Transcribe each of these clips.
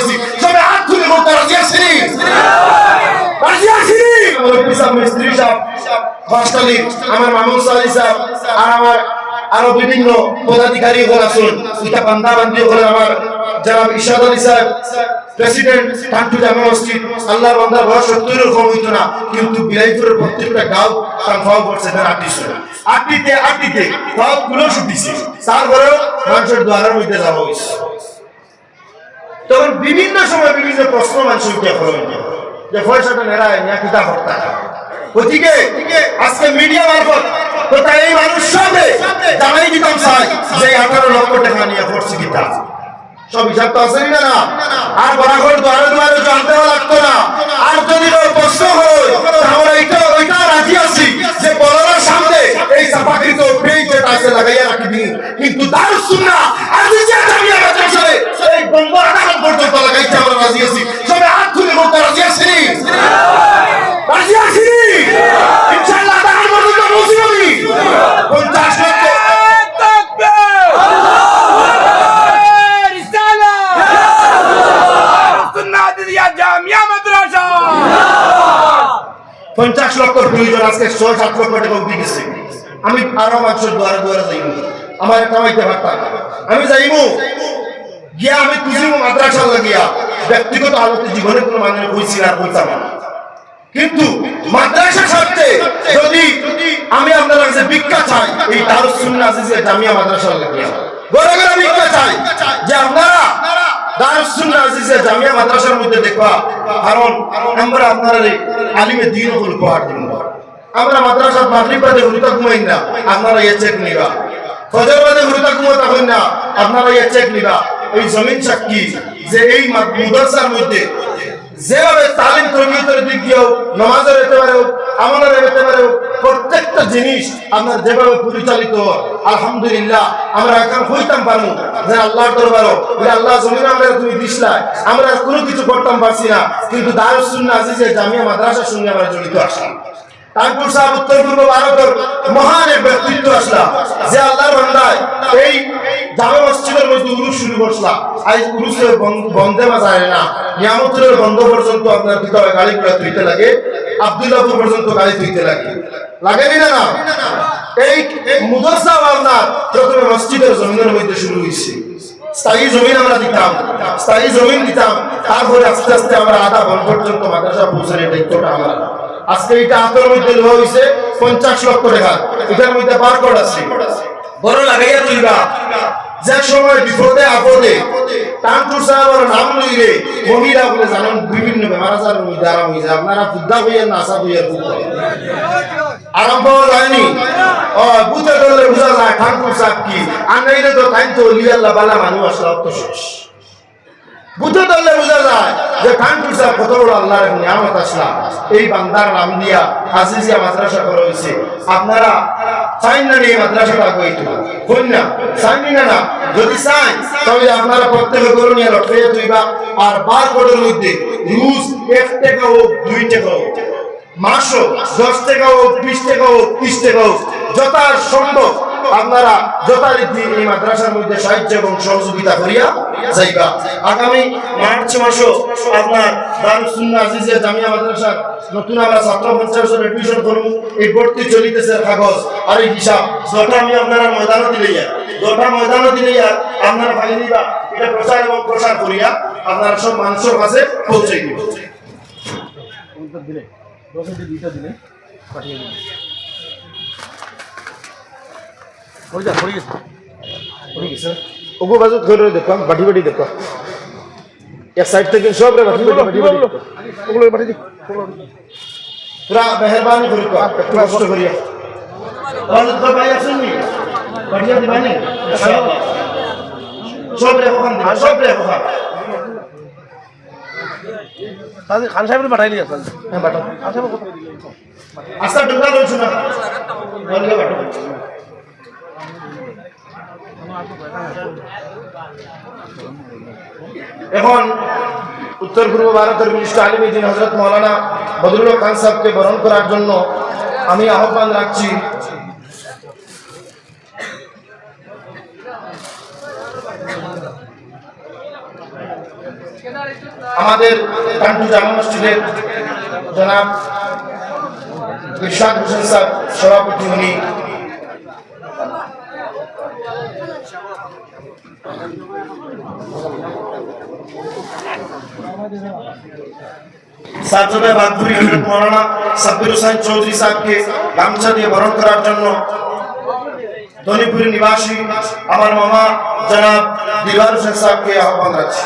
আছি সবাই হাত তুলে বলতে রাজি আছি রাজি পিসা মিস্ত্রি সাহেব হস্টালি আমার মামুন সাহেব, আর আমার আরও বিভিন্ন পদাধিকারী হল আসুন। ইটা বান্দা বান্দি হল আমার জনাব ইশাদ আলী সাহেব, প্রেসিডেন্ট টান্টু জামা মসজিদ। আল্লাহ বান্দার বয়স সত্তরের কম হইতো না, কিন্তু বিলাইপুরের প্রত্যেকটা গাঁও তার ফাও করছে, তার আটটিশো আটটিতে আটটিতে ফাও গুলো শুটিছে তারপরেও মানুষের দ্বারের মধ্যে যাওয়া হয়েছে। তখন বিভিন্ন সময় বিভিন্ন প্রশ্ন মানুষ উঠে যে নেড়ায় কিতা হত্যা? গতিকে আজকে মিডিয়া মারফত এই মানুষ জানাই দিতাম যে আঠারো লক্ষ টাকা নিয়ে পড়ছি কিতা। সব হিসাব তো না? আর বরাঘর জানতে লাগতো না। আর যদি প্রশ্ন হয় তাহলে এইটা, ওইটা রাজি আছি যে বলার সামনে এই চাপাকৃত পেইতে তাকে লাগাইয়া রাখবি কিন্তু দারুস সুন্নাহ আজি যে জামিয়া মাদ্রাসায় এই বম্বর আদালত পর্যন্ত লাগাইতে আমরা রাজি আছি। সবাই হাত তুলে বলতে রাজি আছি রাজি আছি লক্ষ। পঞ্চাশ লক্ষ প্রয়োজন আজকে ছয় সাত লক্ষ টাকা উঠে গেছে আমি আরও মানুষের দুয়ারে দুয়ারে যাইব আমার কামাইতে পারতাম আমি যাইব আমি মাদ্রাসা লাগিয়া ব্যক্তিগত আলোতে জীবনে কোনো আর কইতাম না। কিন্তু মাদ্রাসা স্বার্থে যদি আমি আপনার কাছে ভিক্ষা চাই, এই জামিয়া মাদ্রাসা লাগিয়া। গড়ে গড়ে ভিক্ষা চাই যে আপনারা আমরা আপনারা না চেক নিবা। না চেক নিবা। এই জমিন সাক্ষী যে এই মাদ্রাসার মধ্যে যেভাবে তালিম তরবিয়তের দিক দিয়েও নমাজের হতে পারে হোক, আমলের হতে পারে হোক, প্রত্যেকটা জিনিস আপনার যেভাবে পরিচালিত আলহামদুলিল্লাহ আমরা এখন হইতাম পারব যে আল্লাহর দরবারও যে আল্লাহ জমিন আমরা তুমি দিসলাই আমরা কোনো কিছু করতাম পারছি না কিন্তু দারুস সুন্নাহ আজিজের জামিয়া মাদ্রাসার সঙ্গে আমরা জড়িত আসলাম। কানপুর সাহেব উত্তর পূর্ব ভারতের মহান এক ব্যক্তিত্ব আসলাম যে আল্লাহর বান্দায় এই জামে মসজিদের মধ্যে উরুস শুরু করছিলাম। আজ উরুসের বন্ধ- বন্ধে বাজায় না। নিয়ামতুলের বন্ধ পর্যন্ত আপনার ভিতরে গাড়ি গুলা তুইতে লাগে। আব্দুল্লাহপুর পর্যন্ত গাড়ি তুইতে লাগে। লাগেনি না না? এই মুদরসা আপনার প্রথমে মসজিদের জমিনের মধ্যে শুরু হয়েছে, স্থায়ী জমিন আমরা দিতাম, স্থায়ী জমিন দিতাম, তারপরে আস্তে আস্তে আমরা আধা বন পর্যন্ত মাদ্রাসা পৌঁছানোর দায়িত্বটা আমরা। আজকে এটা হাতের মধ্যে লোহা হয়েছে, পঞ্চাশ লক্ষ টাকা। এটার মধ্যে বার বারকোড আছে। বড় লাগাইয়া তুলবা। যে সময় বিপদে আপদে টানটুর সাহেবের নাম লইলে মহিলা বলে জানেন, বিভিন্ন বেমার আজার মধ্যে আরাম হয়ে যায় আপনারা বুদ্ধা হইয়া না আসা হইয়ার বুদ্ধা। আরাম পাওয়া যায়নি। ও বুঝে ধরলে বুঝা যায় ঠাকুর সাহেব কি? আনাইলে তো টাইম তো লিয়াল্লা বালা মানুষ আসলে শেষ বুঝে বোঝা যায় যে সাহেব কত বড় আল্লাহর নিয়ামত আসলাম। এই বান্দার নাম দিয়া আজিজিয়া মাদ্রাসা করা হয়েছে। আপনারা চাইন না এই মাদ্রাসাটা না। না না। যদি চাই, তাহলে আপনারা প্রত্যেকে করে নিয়ে লটকে তুইবা আর বার কোডের মধ্যে রুজ এক টাকা হোক, দুই টাকা হোক মাসও দশ টাকা হোক, বিশ টাকা হোক, ত্রিশ টাকা হোক যথা সম্ভব আপনারা যথারীতি এই মাদ্রাসার মধ্যে সাহায্য এবং সহযোগিতা করিয়া যাইবা। আগামী মার্চ মাসও আপনার আজিজিয়া জামিয়া মাদ্রাসার নতুন আমরা ছাত্র পঞ্চায়েত এডমিশন করব। এই ভর্তি চলিতেছে কাগজ আর এই হিসাব। যটা আমি আপনারা ময়দানও দিলে যটা ময়দানও দিলে আপনারা ভাই দিবা এটা প্রচার এবং প্রসার করিয়া আপনারা সব মানুষের কাছে পৌঁছে দিবে দিলে দিলে পাঠিয়ে দিলে ওই যা পড়ে গেছে। পড়ে গেছে। ওগো বাজু ধরে দেখো বাটি বাটি দেখো এক সাইড থেকে সব রে বাটি বাটি বাটি বাটি। ওগুলো পাঠিয়ে দিই পুরা মেহরবানি করি তো একটু কষ্ট করিয়া বাজু তো ভাই আছেন নি? বাড়িয়া দিবানি সব রে ওখান সব রে ওখান তাহলে খান সাহেবের পাঠাই নিয়ে আসেন হ্যাঁ বাটো খান সাহেব আস্তা ঢুকা রয়েছে না। বললে বাটো এখন উত্তর পূর্ব ভারতের বিশিষ্ট আলিমুদ্দিন হজরত মৌলানা বদরুল খান সাহেবকে বরণ করার জন্য আমি আহ্বান রাখছি। আমাদের কান্টু জামা মসজিদের জনাব ইরশাদ হোসেন সাহেব সভাপতি উনি হোসেন চৌধুরী সাহেবকে গামছা দিয়ে বরণ করার জন্য। ধনীপুরি নিবাসী আমার মামা জনাব হোসেন সাহেবকে আহ্বান রাখছি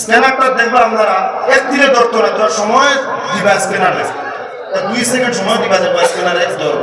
স্ক্যানারটা দেখব আপনারা সময় দিবা স্ক্যানারে। দুই সেকেন্ড সময় দিবা ধরো।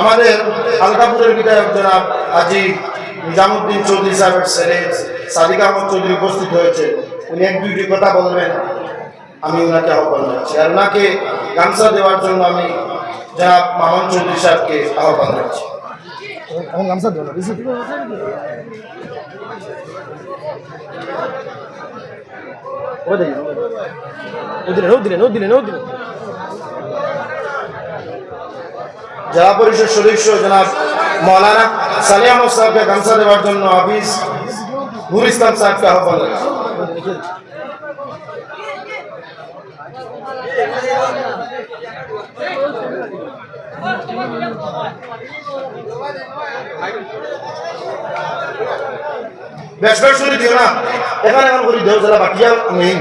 আমাদের আলকাপুরের বিধায়ক জনাব আজি নিজামুদ্দিন চৌধুরী সাহেবের ছেলে সাদিক আহমদ চৌধুরী উপস্থিত হয়েছে, উনি এক দুইটি কথা বলবেন, আমি ওনাকে আহ্বান জানাচ্ছি। আর ওনাকে গামছা দেওয়ার জন্য আমি জনাব মামন চৌধুরী সাহেবকে আহ্বান এখন গামছা দেবো দিলেন, ও দিলেন ও দিলেন ও দিলেন। জেলা পরিষদ সদস্য জনাব মৌলানা সালিয়া আহমদ সাহেবকে গামছা দেওয়ার জন্য হাফিজ নুর ইসলাম সাহেবকে আহ্বান বেশ করে দিও না? এখানে এখন করে দেও যারা বাকিয়া নেই।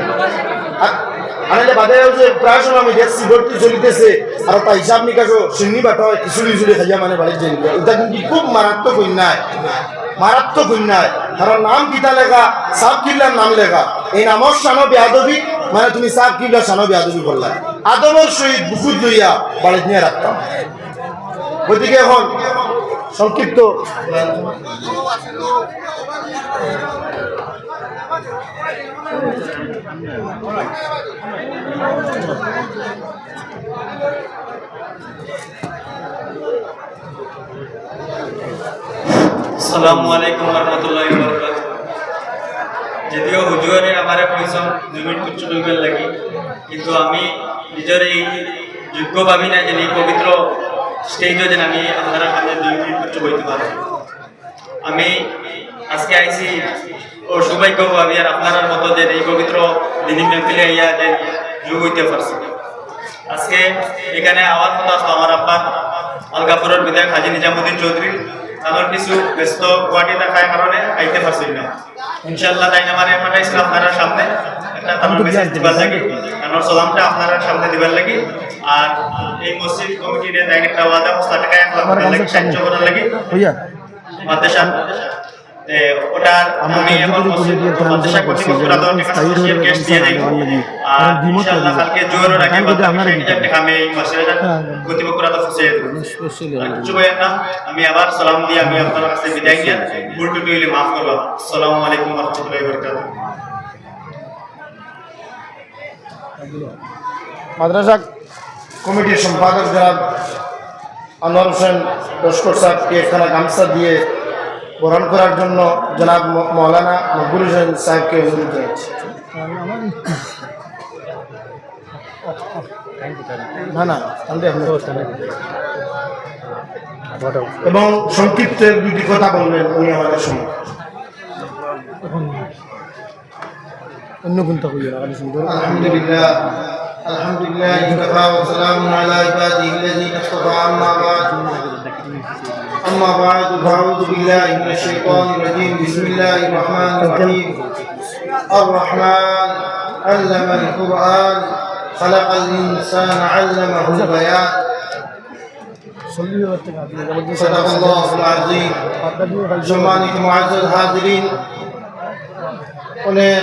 আনালে বাদে যে প্রায় আমি মানে খুব মারাত্মক অন্যায়। মারাত্মক অন্যায়। কারণ নাম কিতা লেখা? সাব কিল্লার নাম লেখা। এই নামর সানো বেয়াদবি? মানে তুমি সাব কিল্লার সানো বেয়াদবি করলা আদমর সহিত বুকুত লইয়া বাড়ির নিয়ে রাখতাম ওইদিকে এখন সংক্ষিপ্ত। যদিও হুজুরে আমার কইসন দুই মিনিট ডুবের লাগি, কিন্তু আমি নিজের এই যোগ্য ভাবি না যে পবিত্র স্টেজও যেন আমি আপনারা সামনে দুই মিনিট কুচ্ছ বইতে পারব আমি আজকে আইছি ও সৌভাগ্য ভাবি আর আপনার মতো যে এই পবিত্র দিনী মেহফিলে ইয়া যে যোগ হইতে পারছি। আজকে এখানে আওয়াজ মতো আসতো আমার আব্বা আলগাপুরের বিধায়ক হাজি নিজামুদ্দিন চৌধুরী। আমার কিছু ব্যস্ত গুয়াহাটি থাকার কারণে আইতে পারছি না। ইনশাল্লাহ তাই আমার পাঠাইছিল আপনার সামনে। একটা মেসেজ দিবার লাগি কারণ সালামটা আপনার সামনে দিবার লাগি। আর এই মসজিদ কমিটির তাই একটা ওয়াদা পাঁচটা টাকা এক লাখ টাকা সাহায্য করার লাগি। হইয়া। মাদ্রাসা ওটা আমি এখন মাদ্রাসা কর্তৃপক্ষের আদর স্থায়ী টাকা ধরে ক্যাশ দিয়ে। দেব আর ইনশাআল্লাহ কালকে আপনারা দিতে টাকা আমি এই মাদ্রাসা হ্যাঁ। কর্তৃপক্ষের আদর ফুসে না আমি আবার সালাম দিয়ে আমি আপনার কাছে বিদায় নিয়ে ভুল টুটি মাফ করব আসসালামু আলাইকুম রহমতুল্লাহি বরকাতুহ। মাদ্রাসা কমিটির সম্পাদক জনাব আনোয়ার হোসেন লস্কর সাহেবকে এখানে গামছা দিয়ে বরণ করার জন্য জনাব মৌলানা মকবুল হোসেন সাহেবকে অনুরোধ জানাচ্ছি। না না এবং সংক্ষিপ্ত দুটি কথা বলবেন উনি আমাদের সঙ্গে। অন্য কোনটা কইয়া আগে সুন্দর الحمد لله الحمد لله وكفى وسلام على عباده الذين اصطفى اما بعد اما بعد فاعوذ بالله من الشيطان الرجيم بسم الله الرحمن الرحيم الرحمن علم القران خلق الانسان علمه البيان সল্লি করতে আপনি জবরদস্ত صدق الله العظيم সম্মানিত মুআজ্জাজ হাজিরিন অনেক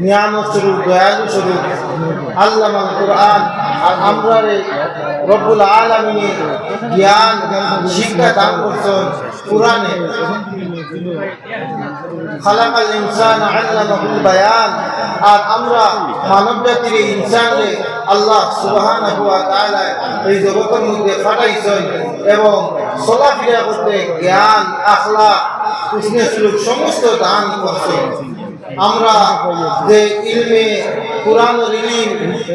নিয়ামত স্বরূপ দয়ালু স্বরূপ আল্লাহ কোরআন, আর আমরা রব্বুল আলামিনে জ্ঞান, শিক্ষা দান করছেন কোরআনে ইনসান আর আমরা আল্লাহ জ্ঞান উষ্ণে সমস্ত দান করছেন। আমরা যে ইলমে কোরআনের ইলিম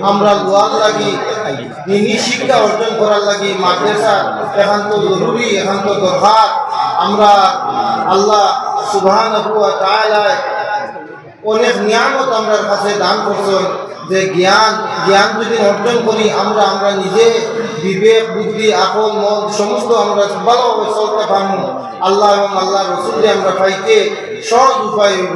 আমরা লোয়ার লাগি, দিনী শিক্ষা অর্জন করার লাগি, মাদ্রাসা এখন তো জরুরি এখন তো দরকার, আমরা আল্লাহ তাআলা অনেক নিয়ামত আমরা কাছে দান করছেন যে জ্ঞান জ্ঞান যদি অর্জন করি, আমরা আমরা নিজে বিবেক, বুদ্ধি, আকল, মন, সমস্ত আমরা ভালোভাবে চলতে পারব। আল্লাহ এবং আল্লাহ রসুলকে আমরা পাইতে সহজ উপায় হইব।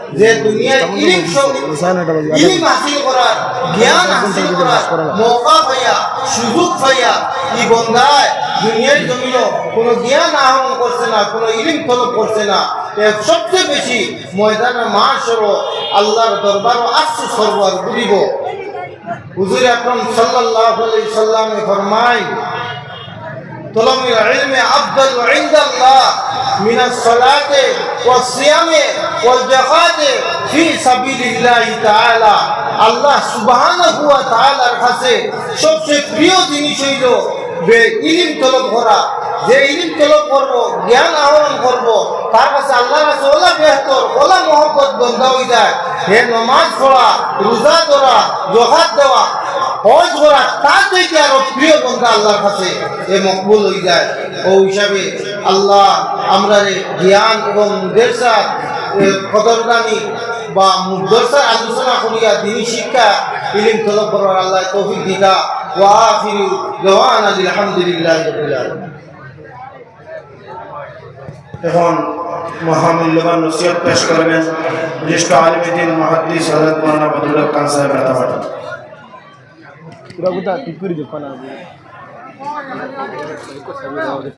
যে দুনিয়ায় ইলম ইলম জ্ঞান দুনিয়ার আহরণ করছে না, কোনো ইলিম তলব করছে না। সবচেয়ে বেশি ময়দানের মাস সর্ব আল্লাহর দরবার আসছে সর্ব আর বুঝিব হুজুর আকরম আলাইহি সাল্লামে طلب العلم أفضل عند الله من الصلاة والصيام والزكاة في سبيل الله تعالى আল্লাহ সুবহানাহু ওয়া তাআলার কাছে সবচেয়ে প্রিয় জিনিস হইল যে ইলিম তলব করা যে ইলিম তলব করব জ্ঞান আহরণ করব তার কাছে আল্লাহর কাছে ওলা বেহতর ওলা মহব্বত বন্ধা হয়ে যায় হে নমাজ পড়া রোজা ধরা জহাত দেওয়া হজ করা তার থেকে আরও প্রিয় বন্ধা আল্লাহর কাছে এ মকবুল হয়ে যায়। ও হিসাবে আল্লাহ আমরা জ্ঞান এবং মুদেরসা কদরদানি বা মুদরসার আলোচনা করিয়া দিনী শিক্ষা, ইলিম তলব করার আল্লাহ তৌফিক আখিরু দাওয়ানা আলহামদুলিল্লাহি রাব্বিল আলামিন। এখন মহামূল্যবান নসিহত পেশ করবেন জ্যেষ্ঠ আলিমুদ্দিন মহাদ্দিস হযরত মাওলানা বদরুল্লাহ খান সাহেব রাতাবাটা পুরা কথা ঠিক করে দেখো না